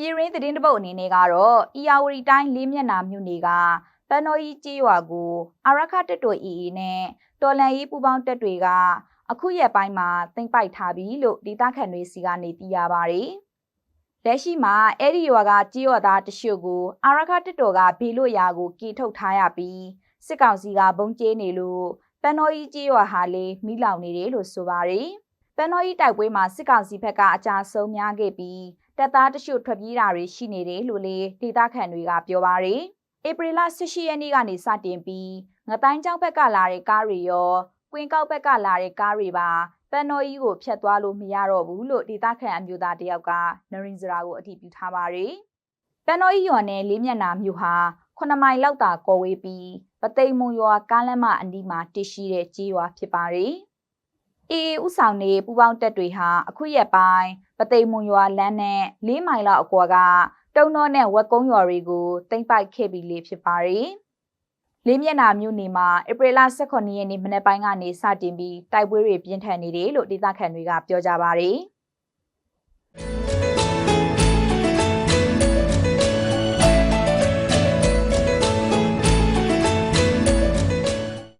ပြည်ရင်းသတင်းတပုတ်အနေနဲ့ကတော့အီယာဝတီတိုင်းလေးမျက်နှာမြို့နယ်ကပန်တော်ကြီးကျေးရွာကိုအာရခတက်တော် EE နဲ့တော်လန်ရေးပူပေါင်းတက်တွေကအခုရက်ပိုင်းမှာတင်ပိုက်ထားပြီလို့ဒေသခံတွေစီကနေသိရပါတယ်။လက်ရှိမှာအဲ့ဒီရွာကကြေးရွာသားတချို့ကိုအာရခတက်တော်ကဘေးလို့ရာကိုကီထုတ်ထားရပြီးစစ်ကောင်စီကဘုံကျဲနေလို့ပန်တော်ကြီးကြေးရွာဟာလေမိလောင်နေတယ်လို့ဆိုပါတယ်။ပန်တော်ကြီးတိုက်ပွဲမှာစစ်ကောင်စီဘက်ကအကြဆုံးများခဲ့ပြီး တပ်သားတချို့ထွက်ပြေးတာတွေရှိနေတယ်လို့လေဒေသခံတွေကပြောပါတယ်။ဧပြီလ18ရက်နေ့ကနေစတင်ပြီးငတိုင်းကျောင်းဘက်ကလာတဲ့ကားတွေရောကွင်းကောက်ဘက်ကလာတဲ့ကားတွေပါပန်တော်ကြီးကိုဖျက်သွားလို့မရတော့ဘူးလို့ဒေသခံအမျိုးသားတယောက်ကနရင်စရာကိုအတည်ပြုထားပါတယ်။ပန်တော်ကြီးရွာနယ်လေးမျက်နှာမြို့ဟာ9မိုင်လောက်သာကော်ဝေးပြီးပသိမ်မုံရွာကားလမ်းမအနီးမှာတည်ရှိတဲ့ကြီးရွာဖြစ်ပါတယ်။အေးဥဆောင်နေပူပေါင်းတက်တွေဟာအခုရက်ပိုင်း ပသိမ်မွန်ရွာလမ်းနဲ့၄မိုင်လောက်အကွာကတုံတော့နဲ့ဝက်ကုန်းရွာတွေကိုတင်ပိုက်ခဲ့ပြီးလေဖြစ်ပါတယ်။လေးမျက်နှာမြို့နယ်မှာဧပြီလ18ရက်နေ့မနက်ပိုင်းကနေစတင်ပြီးတိုက်ပွဲတွေပြင်းထန်နေတယ်လို့ဒေသခံတွေကပြောကြပါတယ်။